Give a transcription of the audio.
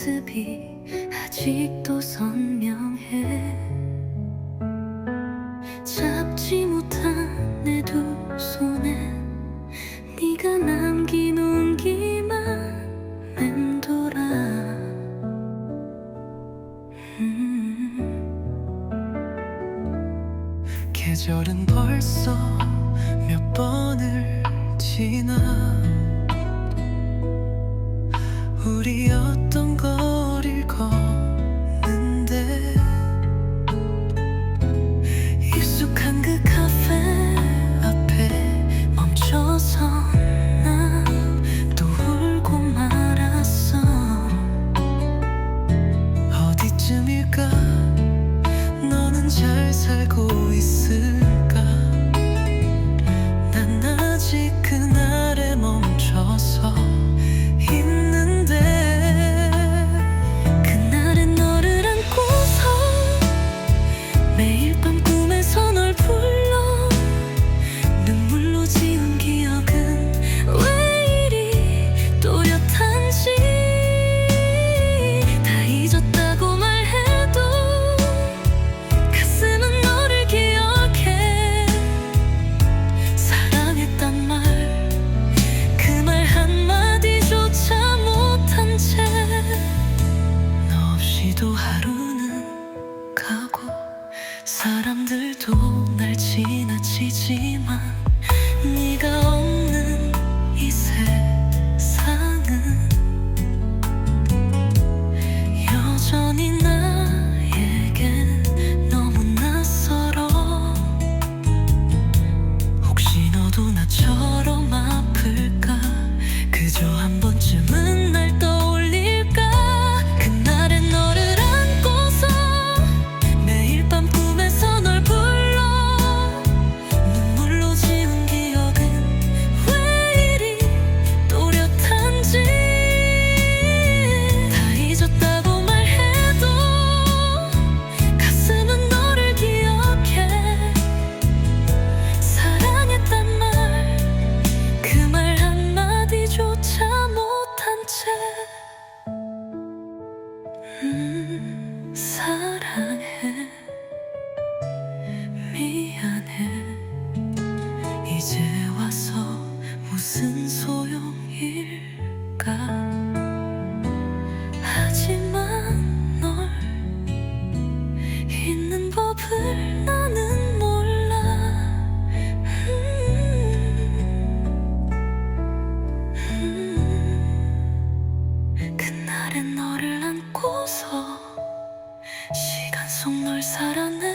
모습이 아직도 선명해 잡지 못한 내 두 손에 네가 남긴 온기만 맴돌아 음. 계절은 벌써 몇 번을 지나 우리 어떤 지나치 다른 너를 안고서 시간 속 널 살아내